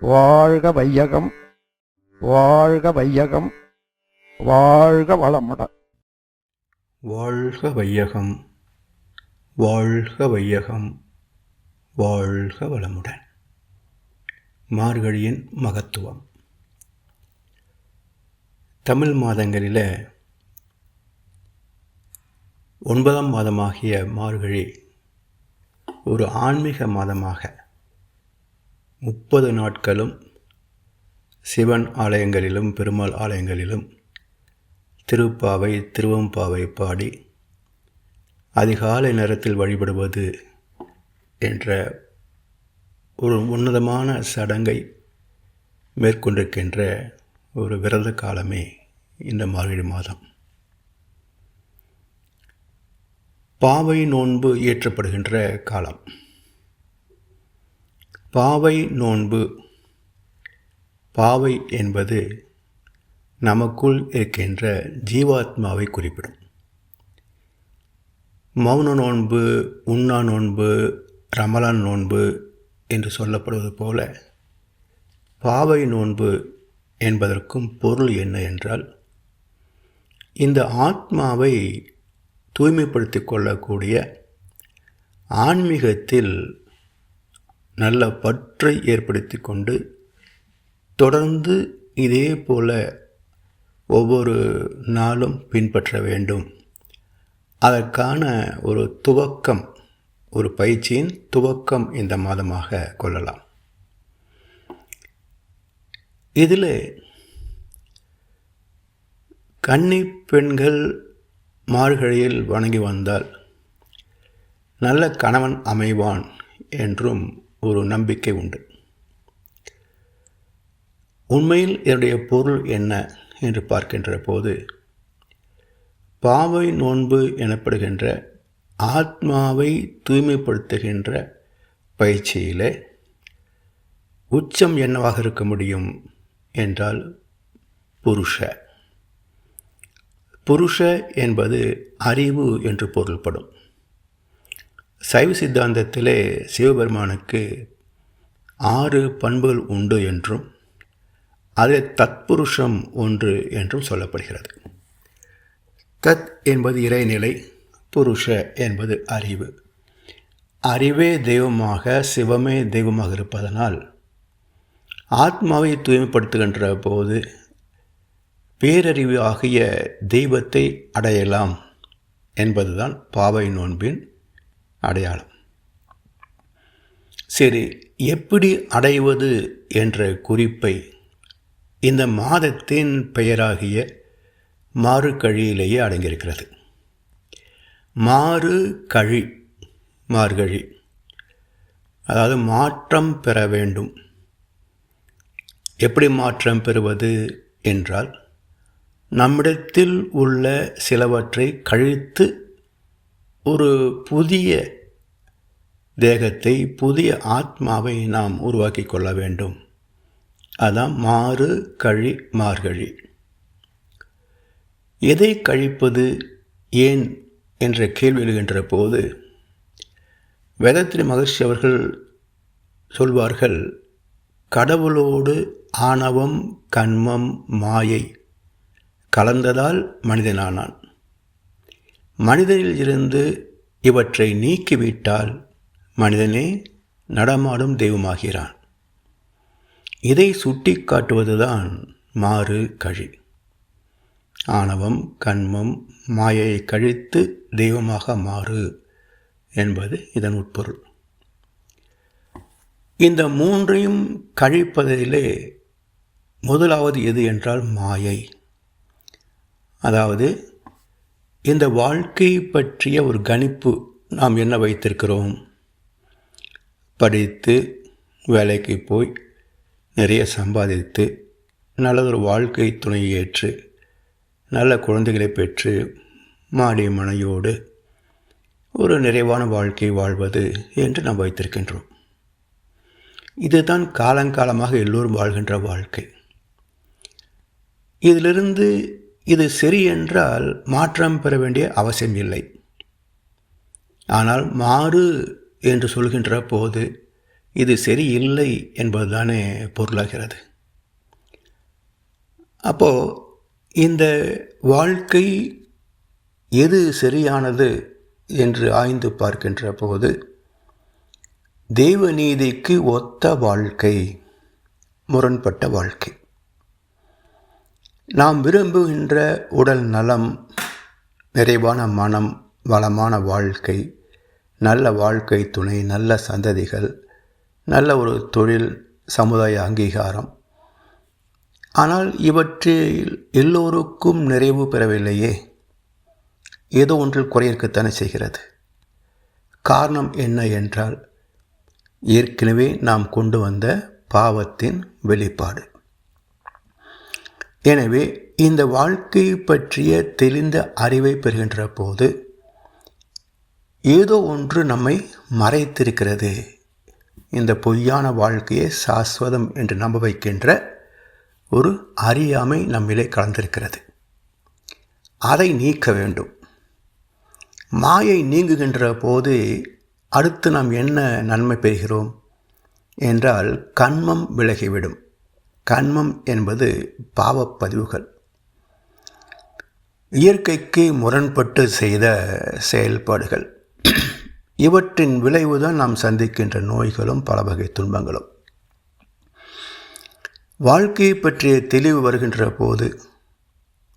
வாழ்க வையகம் வாழ்க வையகம் வாழ்க வளமுடன் வாழ்க வையகம் வாழ்க வையகம் வாழ்க வளமுடன். மார்கழியின் மகத்துவம். தமிழ் மாதங்களில் ஒன்பதாம் மாதமாகிய மார்கழி ஒரு ஆன்மீக மாதமாக முப்பது நாட்களும் சிவன் ஆலயங்களிலும் பெருமாள் ஆலயங்களிலும் திருப்பாவை திருவம்பாவை பாடி அதிகாலை நேரத்தில் வழிபடுவது என்ற ஒரு உன்னதமான சடங்கை மேற்கொண்டிருக்கின்ற ஒரு விரத காலமே இந்த மார்கழி மாதம். பாவை நோன்பு இயற்றப்படுகின்ற காலம். பாவை நோன்பு. பாவை என்பது நமக்குள் இருக்கின்ற ஜீவாத்மாவை குறிப்பிடும். மௌன நோன்பு உண்ணா நோன்பு ரமலான் நோன்பு என்று சொல்லப்படுவது போல பாவை நோன்பு என்பதற்கும் பொருள் என்ன என்றால் இந்த ஆத்மாவை தூய்மைப்படுத்தி கொள்ளக்கூடிய ஆன்மீகத்தில் நல்ல பற்றை ஏற்படுத்தி கொண்டு தொடர்ந்து இதே போல ஒவ்வொரு நாளும் பின்பற்ற வேண்டும். அதற்கான ஒரு துவக்கம் ஒரு பயிற்சியின் துவக்கம் இந்த மாதமாக கொள்ளலாம். இதில் கன்னி பெண்கள் மார்கழியில் வணங்கி வந்தால் நல்ல கணவன் அமைவான் என்றும் ஒரு நம்பிக்கை உண்டு. உண்மையில் என்னுடைய பொருள் என்ன என்று பார்க்கின்ற போது பாவை நோன்பு எனப்படுகின்ற ஆத்மாவை தூய்மைப்படுத்துகின்ற பயிற்சியிலே உச்சம் என்னவாக இருக்க முடியும் என்றால் புருஷ. புருஷ என்பது அறிவு என்று பொருள்படும். சைவ சித்தாந்தத்திலே சிவபெருமானுக்கு ஆறு பண்புகள் உண்டு என்றும் அதில் தத்புருஷம் ஒன்று என்றும் சொல்லப்படுகிறது. தத் என்பது இறைநிலை புருஷ என்பது அறிவு. அறிவே தெய்வமாக சிவமே தெய்வமாக இருப்பதனால் ஆத்மாவை தூய்மைப்படுத்துகின்ற போது பேரறிவு ஆகிய தெய்வத்தை அடையலாம் என்பதுதான் பாவை நோன்பின் அடையாளம். சரி எப்படி அடைவது என்ற குறிப்பை இந்த மாதத்தின் பெயராகிய மாறு கழியிலேயே அடங்கியிருக்கிறது. மாறு கழி மார்கழி. அதாவது மாற்றம் பெற வேண்டும். எப்படி மாற்றம் பெறுவது என்றால் நம்மிடத்தில் உள்ள சிலவற்றை கழித்து ஒரு புதிய தேகத்தை புதிய ஆத்மாவை நாம் உருவாக்கி கொள்ள வேண்டும். அதான் மாறு கழி மார்கழி. எதை கழிப்பது ஏன் என்ற கேள்வி எழுகின்ற போது வேதத்திரி மகர்ஷி அவர்கள் சொல்வார்கள் கடவுளோடு ஆணவம் கண்மம் மாயை கலந்ததால் மனிதனானான். மனிதனில் இருந்து இவற்றை நீக்கிவிட்டால் மனிதனே நடமாடும் தெய்வமாகிறான். இதை சுட்டி காட்டுவதுதான் மாறு கழி. ஆணவம் கண்மம் மாயையை கழித்து தெய்வமாக மாறு என்பது இதன் உட்பொருள். இந்த மூன்றையும் கழிப்பதிலே முதலாவது எது என்றால் மாயை. அதாவது இந்த வாழ்க்கை பற்றிய ஒரு கணிப்பு நாம் என்ன வைத்திருக்கிறோம்? படித்து வேலைக்கு போய் நிறைய சம்பாதித்து நல்லதொரு வாழ்க்கை துணையை ஏற்று நல்ல குழந்தைகளை பெற்று மாடி மனையோடு ஒரு நிறைவான வாழ்க்கை வாழ்வது என்று நாம் வைத்திருக்கின்றோம். இதுதான் காலங்காலமாக எல்லோரும் வாழ்கின்ற வாழ்க்கை. இதிலிருந்து இது சரி என்றால் மாற்றம் பெற வேண்டிய அவசியம் இல்லை. ஆனால் மாறு என்று சொல்கின்ற போது இது சரியில்லை என்பதுதானே பொருளாகிறது. அப்போ இந்த வாழ்க்கை எது சரியானது என்று ஆய்ந்து பார்க்கின்ற போது தெய்வநீதிக்கு ஒத்த வாழ்க்கை முரண்பட்ட வாழ்க்கை. நாம் விரும்புகின்ற உடல் நலம் நிறைவான மனம் வளமான வாழ்க்கை நல்ல வாழ்க்கை துணை நல்ல சந்ததிகள் நல்ல ஒரு தொழில் சமுதாய அங்கீகாரம். ஆனால் இவற்றில் எல்லோருக்கும் நிறைவு பெறவில்லையே. ஏதோ ஒன்றில் குறையிருக்கத்தானே செய்கிறது. காரணம் என்ன என்றால் ஏற்கனவே நாம் கொண்டு வந்த பாவத்தின் வெளிப்பாடு. எனவே இந்த வாழ்க்கை பற்றிய தெளிந்த அறிவை பெறுகின்ற போது ஏதோ ஒன்று நம்மை மறைத்திருக்கிறது. இந்த பொய்யான வாழ்க்கையை சாஸ்வதம் என்று நம்ப வைக்கின்ற ஒரு அறியாமை நம்மிலே கலந்திருக்கிறது. அதை நீக்க வேண்டும். மாயை நீங்குகின்ற போது அடுத்து நாம் என்ன நன்மை பெறுகிறோம்? என்றால் கண்மம் விலகிவிடும். கண்மம் என்பது பாவப்பதிவுகள். இயற்கைக்கு முரண்பட்டு செய்த செயல்பாடுகள். இவற்றின் விளைவுதான் நாம் சந்திக்கின்ற நோய்களும் பல வகை துன்பங்களும். வாழ்க்கையை பற்றிய தெளிவு வருகின்ற போது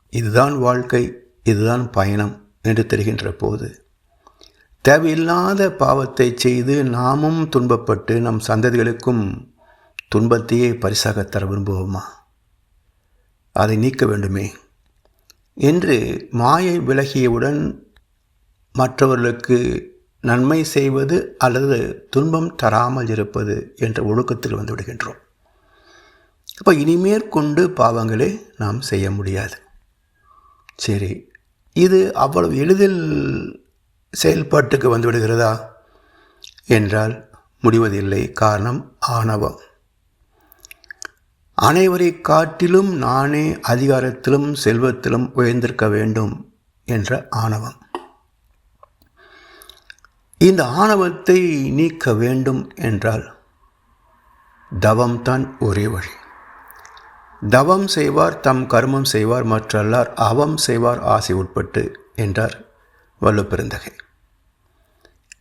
இதுதான் வாழ்க்கை இதுதான் பயணம் என்று தெரிகின்ற போது தேவையில்லாத பாவத்தை செய்து நாமும் துன்பப்பட்டு நம் சந்ததிகளுக்கும் துன்பத்தையே பரிசாக தர விரும்புவோமா? அதை நீக்க வேண்டுமே. என்று மாயை விலகியவுடன் மற்றவர்களுக்கு நன்மை செய்வது அல்லது துன்பம் தராமல் இருப்பது என்ற ஒழுக்கத்தில் வந்து விடுகின்றோம். அப்போ இனிமேற்கொண்டு பாவங்களை நாம் செய்ய முடியாது. சரி இது அவ்வளவு எளிதில் செயல்பாட்டுக்கு வந்து விடுகிறதா? என்றால் முடிவதில்லை. காரணம் ஆணவம். அனைவரை காட்டிலும் நானே அதிகாரத்திலும் செல்வத்திலும் உயர்ந்திருக்க வேண்டும் என்ற ஆணவம். இந்த ஆணவத்தை நீக்க வேண்டும் என்றால் தவம்தான் ஒரே வழி. தவம் செய்வார் தம் கர்மம் செய்வார் மற்றல்லார் அவம் செய்வார் ஆசை உட்பட்டு என்றார் வல்லுப்பெருந்தகை.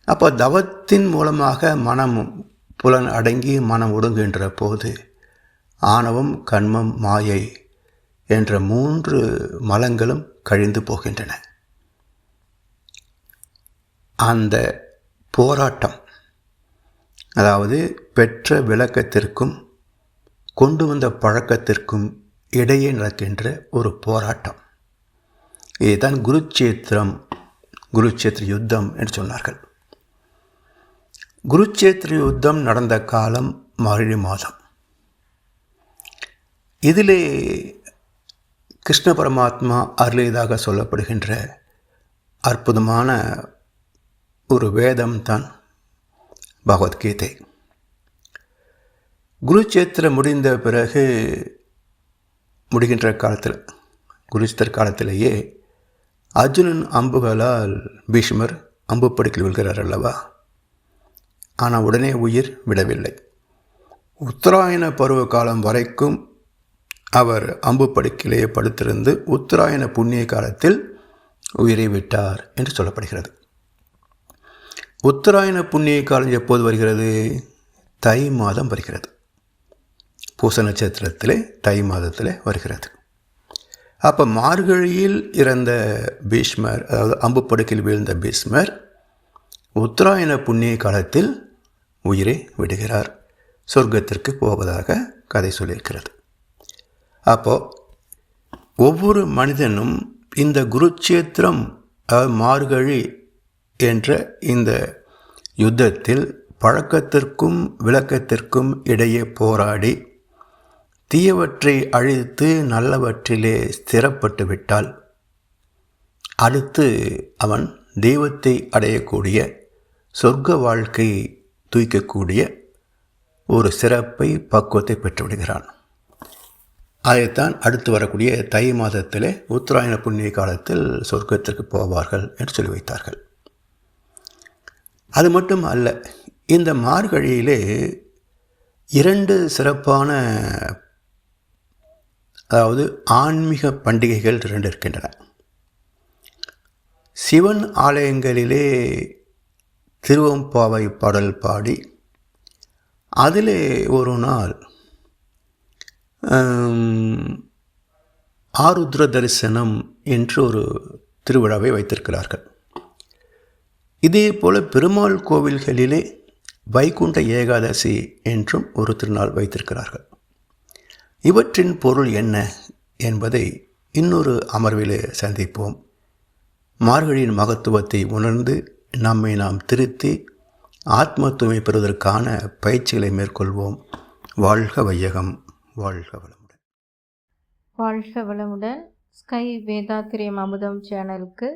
அப்போ தவத்தின் மூலமாக மனம் புலன் அடங்கி மனம் ஒடுங்குகின்ற போது ஆணவம் கண்மம் மாயை என்ற மூன்று மலங்களும் கழிந்து போகின்றன. அந்த போராட்டம். அதாவது பெற்ற விளக்கத்திற்கும் கொண்டு வந்த பழக்கத்திற்கும் இடையே நடக்கின்ற ஒரு போராட்டம். இதுதான் குருச்சேத்திரம் குருச்சேத்திர யுத்தம் என்று சொன்னார்கள். குருச்சேத்திர யுத்தம் நடந்த காலம் மார்கழி மாதம். இதிலே கிருஷ்ண பரமாத்மா அருளியதாக சொல்லப்படுகின்ற அற்புதமான ஒரு வேதம் தான் பகவத்கீதை. குருச்சேத்திரம் முடிந்த பிறகு முடிகின்ற காலத்தில் குருச்சித்தர் காலத்திலேயே அர்ஜுனன் அம்புகளால் பீஷ்மர் அம்பு படுக்கில் விழுகிறார் அல்லவா? ஆனால் உடனே உயிர் விடவில்லை. உத்தராயண பருவ காலம் வரைக்கும் அவர் அம்பு படுக்கிலேயே படுத்திருந்து உத்தராயண புண்ணிய காலத்தில் உயிரை விட்டார் என்று சொல்லப்படுகிறது. உத்தராயண புண்ணிய காலம் எப்போது வருகிறது? தை மாதம் வருகிறது. பூச நட்சத்திரத்திலே தை மாதத்தில் வருகிறது. அப்போ மார்கழியில் இறந்த பீஷ்மர் அதாவது அம்பு படுக்கையில் வீழ்ந்த பீஷ்மர் உத்தராயண புண்ணிய காலத்தில் உயிரை விடுகிறார். சொர்க்கத்திற்கு போவதாக கதை சொல்லியிருக்கிறது. அப்போது ஒவ்வொரு மனிதனும் இந்த குருட்சேத்திரம் மார்கழி என்ற இந்த யுத்தத்தில் பழக்கத்திற்கும் விளக்கத்திற்கும் இடையே போராடி தீயவற்றை அழித்து நல்லவற்றிலே ஸ்திரப்பட்டு விட்டால் அடுத்து அவன் தெய்வத்தை அடையக்கூடிய சொர்க்க வாழ்க்கை தூய்க்கக்கூடிய ஒரு சிறப்பை பக்குவத்தை பெற்றுவிடுகிறான். அதைத்தான் அடுத்து வரக்கூடிய தை மாதத்திலே உத்தராயண புண்ணிய காலத்தில் சொர்க்கத்திற்கு போவார்கள் என்று சொல்லி வைத்தார்கள். அது மட்டும் அல்ல இந்த மார்கழியிலே இரண்டு சிறப்பான அதாவது ஆன்மீக பண்டிகைகள் இரண்டு இருக்கின்றன. சிவன் ஆலயங்களிலே திருவம்பாவை பாடல் பாடி அதிலே ஒரு நாள் ஆருத்ர தரிசனம் என்று ஒரு திருவிழாவை வைத்திருக்கிறார்கள். இதேபோல பெருமாள் கோவில்களிலே வைகுண்ட ஏகாதசி என்றும் ஒரு திருநாள் வைத்திருக்கிறார்கள். இவற்றின் பொருள் என்ன என்பதை இன்னொரு அமர்விலே சந்திப்போம். மார்கழியின் மகத்துவத்தை உணர்ந்து நம்மை நாம் திருத்தி ஆத்ம தூய்மை பெறுவதற்கான பயிற்சிகளை மேற்கொள்வோம். வாழ்க வையகம் வாழ்க வளமுடன். வாழ்க வளமுடன் ஸ்கை வேதாத்திரியம் அமுதம் சேனலுக்கு